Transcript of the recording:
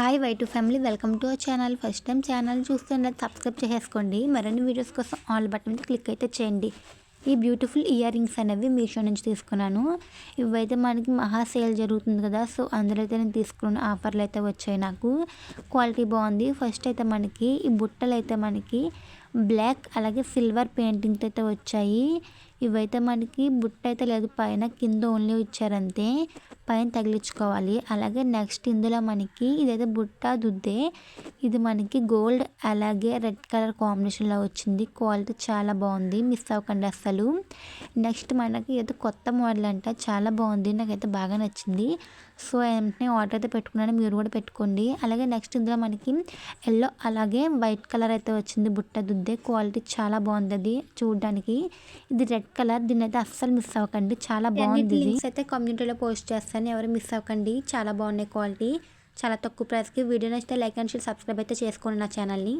Hi Y two family welcome to our channel first time channel చూస్తుండే subscribe చేసుకోండి మరిన్ని videos కోసం all button మీద క్లిక్ అయితే చేయండి. ఈ బ్యూటిఫుల్ ఇయర్ రింగ్స్ అనేవి మీషో నుంచి తీసుకున్నాను. ఇవైతే మనకి మహా సేల్ జరుగుతుంది కదా. సో అందులో అయితే నేను తీసుకున్న ఆఫర్లు అయితే వచ్చాయి నాకు. క్వాలిటీ బాగుంది. ఫస్ట్ అయితే మనకి ఈ బుట్టలు అయితే మనకి బ్లాక్ అలాగే సిల్వర్ పెయింటింగ్తో అయితే వచ్చాయి. ఇవైతే మనకి బుట్ట అయితే లేదు. పైన కింద ఓన్లీ ఇచ్చారంతే పైన తగిలించుకోవాలి. అలాగే నెక్స్ట్ ఇందులో మనకి ఇదైతే బుట్ట దుద్దే ఇది మనకి గోల్డ్ అలాగే రెడ్ కలర్ కాంబినేషన్లో వచ్చింది. క్వాలిటీ చాలా బాగుంది. మిస్ అవ్వకండి అసలు నెక్స్ట్ మనకి ఏదో కొత్త మోడల్ అంట. చాలా బాగుంది. నాకైతే బాగా నచ్చింది. సో వెంటనే ఆర్డర్ అయితే పెట్టుకున్నాను. మీరు కూడా పెట్టుకోండి. అలాగే నెక్స్ట్ ఇందులో మనకి ఎల్లో అలాగే వైట్ కలర్ అయితే వచ్చింది బుట్ట దుద్దే. క్వాలిటీ చాలా బాగుంది అది చూడడానికి. ఇది రెడ్ కలర్ దీన్ని అయితే అస్సలు మిస్ అవ్వకండి. చాలా బాగుంది అయితే కమ్యూనిటీలో పోస్ట్ చేస్తాను. ఎవరు మిస్ అవ్వకండి. చాలా బాగున్నాయి క్వాలిటీ చాలా తక్కువ ప్రైస్కి వీడియో నచ్చితే లైక్ అండ్ షేర్ సబ్స్క్రైబ్ అయితే చేసుకోండి నా ఛానల్ని